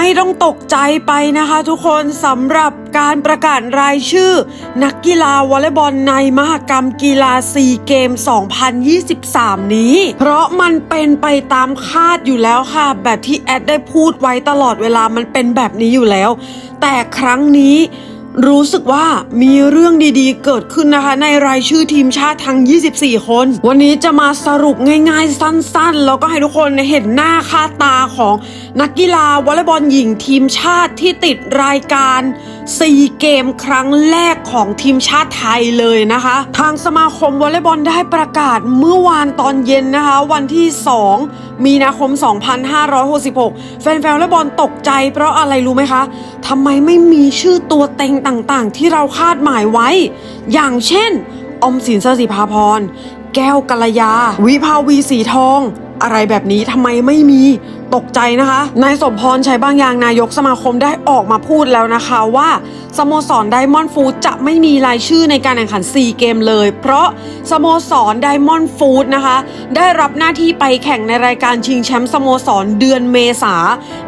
ไม่ต้องตกใจไปนะคะทุกคนสำหรับการประกาศรายชื่อ นักกีฬาวอลเลย์บอลในมหกรรมกีฬาซีเกม 2023 นี้ เพราะมันเป็นไปตามคาดอยู่แล้วค่ะ แบบที่แอดได้พูดไว้ตลอดเวลามันเป็นแบบนี้อยู่แล้ว แต่ครั้งนี้ รู้สึกว่ามีเรื่องดีๆ เกิดขึ้นนะคะ ในรายชื่อทีมชาติทั้ง 24 คน วันนี้จะมาสรุปง่ายๆ สั้นๆ แล้วก็ให้ทุกคนเห็นหน้าค่าตาของนักกีฬาวอลเลย์บอลหญิงทีมชาติที่ติดรายการ ซีเกมครั้งแรกของทีมชาติไทยเลยนะคะ ทางสมาคมวอลเลย์บอลได้ประกาศเมื่อวานตอนเย็นนะคะ วันที่ 2 มีนาคม 2566 แฟนๆวอลเลย์บอลตกใจเพราะอะไรรู้ไหมคะทำไมไม่มีชื่อตัวเต็งต่างๆ ที่เราคาดหมายไว้ อย่างเช่น อมสินเสสิภาพร แก้วกัลยา วิภาวีสีทอง อะไรแบบนี้ทำไมไม่มีตกใจนะคะนายสมพรใชัยบางอย่างนายกสมาคมได้ออกมาพูดแล้วนะคะว่าสโมสรไดมอนด์ฟู้ดจะไม่มีรายชื่อในการแข่งขัน 4 เกมเลย เพราะสโมสรไดมอนด์ฟู้ดนะคะ ได้รับหน้าที่ไปแข่งในรายการชิงแชมป์สโมสรเดือนเมษา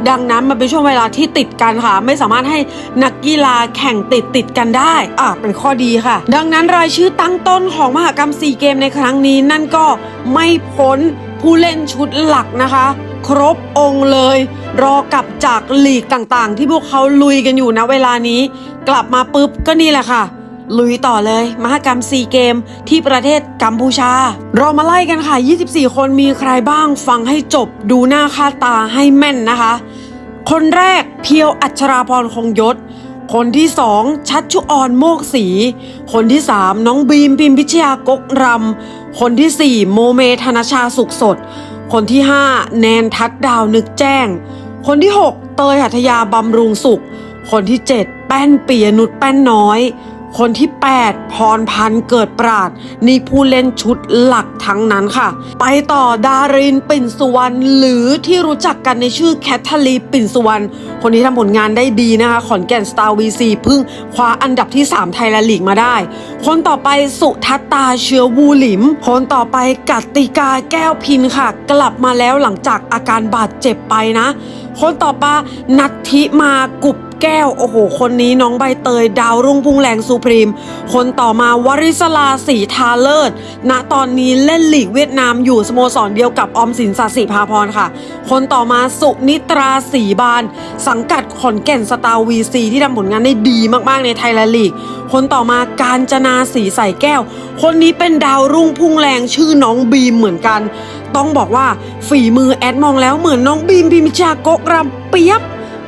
ดังนั้นมันเป็นช่วงเวลาที่ติดกันค่ะ ไม่สามารถให้นักกีฬาแข่งติดติดกันได้อะเป็นข้อดีค่ะ ดังนั้นรายชื่อตั้งต้นของมหกรรม 4 เกมในครั้งนี้นั่นก็ไม่พ้น ผู้เล่นชุดหลักนะคะ ครบองค์เลย รอกลับจากลีกต่างๆ ที่พวกเขาลุยกันอยู่นะเวลานี้ กลับมาปุ๊บก็นี่แหละค่ะ ลุยต่อเลย มหกรรมซีเกมที่ประเทศกัมพูชา เรามาไล่กันค่ะ 24 คนมีใครบ้างฟังให้จบดูหน้าค่าตาให้แม่นนะคะ คนแรกเพียวอัชราพรคงยศ คนที่สองชัดชุออนโมกสี คนที่สามน้องบีมพิมพิชยากกรำ คนที่สี่โมเมธนชาสุขสด คนที่ห้าแนนทัดดาวนึกแจ้ง คนที่หกเตยหัทยาบำรุงสุข คนที่เจ็ดแป้นปียนุชแป้นน้อย คนที่ 8 พรพันธ์เกิดปราด นี่ผู้เล่นชุดหลักทั้งนั้นค่ะ ไปต่อดารินปิ่นสุวรรณหรือที่รู้จักกันในชื่อแคทเธอรีนปิ่นสุวรรณคนนี้ทำผลงานได้ดีนะคะ ขอนแก่นสตาร์วีซีพึ่งคว้าอันดับที่ 3 ไทยแลนด์ลีกมาได้ คนต่อไปสุทัตตาเชื้อวูหลิม คนต่อไปกัตติกาแก้วพินค่ะ กลับมาแล้วหลังจากอาการบาดเจ็บไปนะ คนต่อไปนัทธิมากุบ แก้ว โอ้โห คนนี้น้องใบเตย ดาวรุ่งพุ่งแรงซูพรีม คนต่อมาวริศลาสีทาเลิศณตอนนี้เล่นลีกเวียดนามอยู่สโมสรเดียวกับออมสินสาสิภาพรค่ะ คนต่อมาสุนิตราสีบาน สังกัดขอนแก่นสตาร์วีซีที่ทำผลงานได้ดีมากๆในไทยแลนด์ลีก คนต่อมาการจนาสีใสแก้ว คนนี้เป็นดาวรุ่งพุ่งแรงชื่อน้องบีมเหมือนกัน ต้องบอกว่าฝีมือแอดมองแล้วเหมือนน้องบีมพิมิชากกรำเปียบ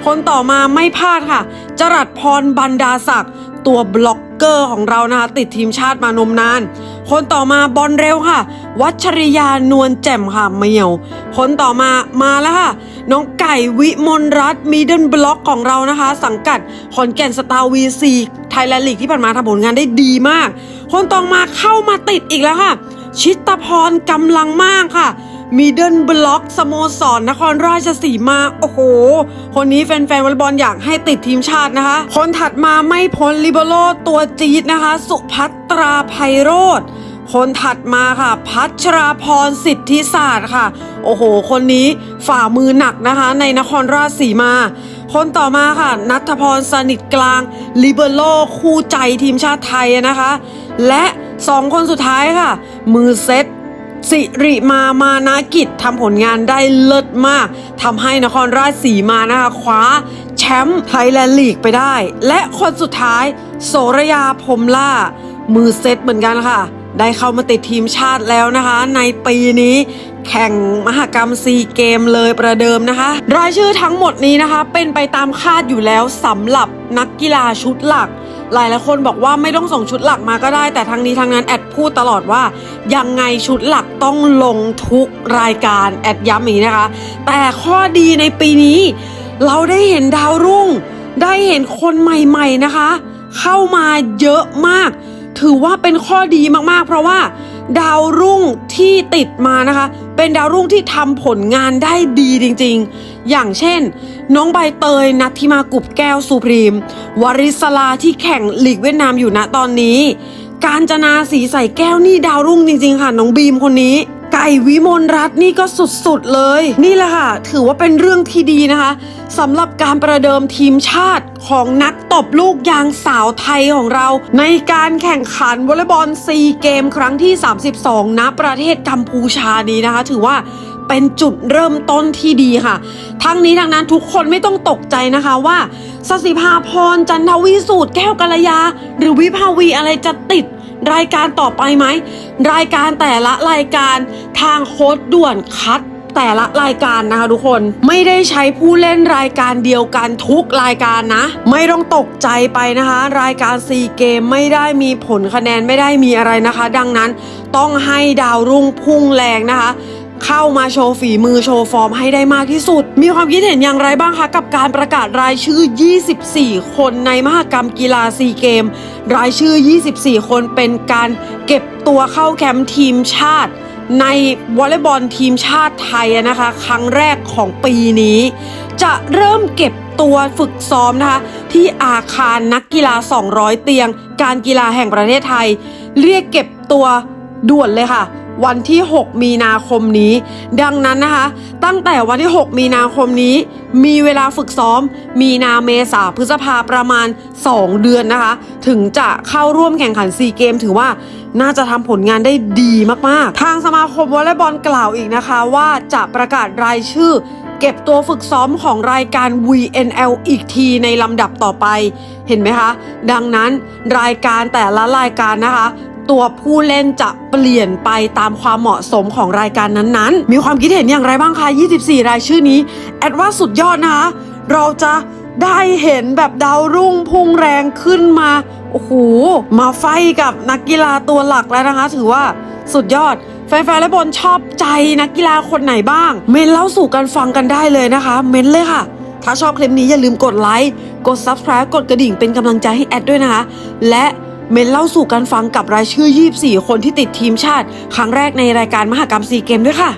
คนต่อมาไม่พลาดค่ะ จรัสพรบรรดาศักดิ์ตัวบล็อกเกอร์ของเรานะคะติดทีมชาติมานมนาน คนต่อมาบอลเร็วค่ะ วัชริยานวลแจ่มค่ะเมียว คนต่อมามาแล้วค่ะ น้องไก่วิมลรัตน์มีเดิลบล็อกของเรานะคะ สังกัดขอนแก่นสตาร์วีซีไทยแลนด์ลีกที่ผ่านมาทำผลงานได้ดีมาก คนต่อมาเข้ามาติดอีกแล้วค่ะ ชิตพรกำลังมากค่ะ มีเดิลบล็อกสโมสรนนครราชสีมา โอ้โห คนนี้แฟนๆวอลเลย์บอลอยากให้ติดทีมชาตินะคะ คนถัดมาไม่พ้นลิเบโรตัวจี๊ดนะคะ สุภัตราไพโรธคนถัดมาค่ะ พัชราพรสิทธิศาสตร์ค่ะ โอ้โห คนนี้ฝ่ามือหนักนะคะ ในนครราชสีมา คนต่อมาค่ะ นัทพรสนิทกลางลิเบโรคู่ใจทีมชาติไทยนะคะ และสองคนสุดท้ายค่ะ มือเซต สิริมามานากิจทำผลงานได้เลิศมากทำให้นครราชสีมานะคะคว้าแชมป์ไทยแลนด์ลีกไปได้ และคนสุดท้าย โสระยาพรมล่า มือเซตเหมือนกันค่ะ ได้เข้ามาติดทีมชาติแล้วนะคะ ในปีนี้แข่งมหกรรมซีเกมเลยประเดิมนะคะ รายชื่อทั้งหมดนี้นะคะ เป็นไปตามคาดอยู่แล้วสำหรับนักกีฬาชุดหลัก หลายหลายคนบอกว่าไม่ต้องส่งชุดหลักมาก็ได้ แต่ทั้งนี้ทั้งนั้นแอดพูดตลอดว่ายังไงชุดหลัก ต้องลงทุกรายการแอดย้ำอย่างนี้นะคะ แต่ข้อดีในปีนี้ เราได้เห็นดาวรุ่ง ได้เห็นคนใหม่ๆนะคะ เข้ามาเยอะมาก ถือว่าเป็นข้อดีมากๆ เพราะว่า ดาวรุ่งที่ติดมานะคะ เป็นดาวรุ่งที่ทำผลงานได้ดีจริงๆ อย่างเช่น น้องใบเตยนัทธิมากุบแก้วสุพรีม วริศลาที่แข่งลีกเวียดนามอยู่ณตอนนี้ การจนาสีใส่แก้วนี่ดาวรุ่งจริง ๆ ค่ะ น้องบีมคนนี้ ไก่วิมลรัตน์นี่ก็สุดๆเลย นี่แหละค่ะ ถือว่าเป็นเรื่องที่ดีนะคะสำหรับการประเดิมทีมชาติของนักตบลูกยางสาวไทยของเรา ในการแข่งขันวอลเลย์บอลซีเกม ครั้งที่ 32 ณ ประเทศกัมพูชานี้นะคะ ถือว่า เป็นจุดเริ่มต้นที่ดีค่ะ ทั้งนี้ทั้งนั้นทุกคนไม่ต้องตกใจนะคะว่าสสิภาพรจันทวีสูตรแก้วกัลยา หรือวิภาวีอะไรจะติดรายการต่อไปไหม รายการแต่ละรายการทางโค้ดด่วนคัดแต่ละรายการนะคะทุกคนไม่ได้ใช้ผู้เล่นรายการเดียวกันทุกรายการนะ ไม่ต้องตกใจไปนะคะ รายการซีเกมไม่ได้มีผลคะแนนไม่ได้มีอะไรนะคะ ดังนั้นต้องให้ดาวรุ่งพุ่งแรงนะคะ เข้ามาโชว์ฝีมือโชว์ฟอร์มให้ได้มากที่สุด มีความคิดเห็นอย่างไรบ้างคะกับการประกาศรายชื่อ 24 คนในมหกรรมกีฬาซีเกม รายชื่อ 24 คนเป็นการเก็บตัวเข้าแคมป์ทีมชาติในวอลเลย์บอลทีมชาติไทยนะคะ ครั้งแรกของปีนี้ จะเริ่มเก็บตัวฝึกซ้อมนะคะ ที่อาคารนักกีฬา 200 เตียง การกีฬาแห่งประเทศไทย เรียกเก็บตัวด่วนเลยค่ะ วันที่ 6 มีนาคมนี้ ดังนั้นนะคะ ตั้งแต่วันที่ 6 มีนาคมนี้ มีเวลาฝึกซ้อม มีนาเมษาพฤษภาประมาณ 2 เดือนนะคะ ถึงจะเข้าร่วมแข่งขันซีเกมถือว่าน่าจะทำผลงานได้ดีมาก ๆ ทางสมาคมวอลเลย์บอลกล่าวอีกนะคะ ว่าจะประกาศรายชื่อเก็บตัวฝึกซ้อมของรายการ VNL อีกทีในลำดับต่อไป เห็นไหมคะ ดังนั้นรายการแต่ละรายการนะคะ ตัวผู้เล่นจะเปลี่ยนไปตามความเหมาะสมของรายการนั้นๆ มีความคิดเห็นอย่างไรบ้างคะ 24 รายชื่อนี้ แอดว่าสุดยอดนะคะ เราจะได้เห็นแบบดาวรุ่งพุ่งแรงขึ้นมา โอ้โห มาไฟกับนักกีฬาตัวหลักแล้วนะคะ ถือว่าสุดยอดแฟนๆและบอลชอบใจนักกีฬาคนไหนบ้าง เม้นเล่าสู่กันฟังกันได้เลยนะคะ เม้นเลยค่ะ ถ้าชอบคลิปนี้อย่าลืมกดไลค์ กด Subscribe กดกระดิ่งเป็นกำลังใจให้แอดด้วยนะคะ และ เมนเล่าสู่กันฟังกับรายชื่อ 24 คนที่ติดทีมชาติ ครั้งแรกในรายการมหกรรมซีเกมด้วยค่ะ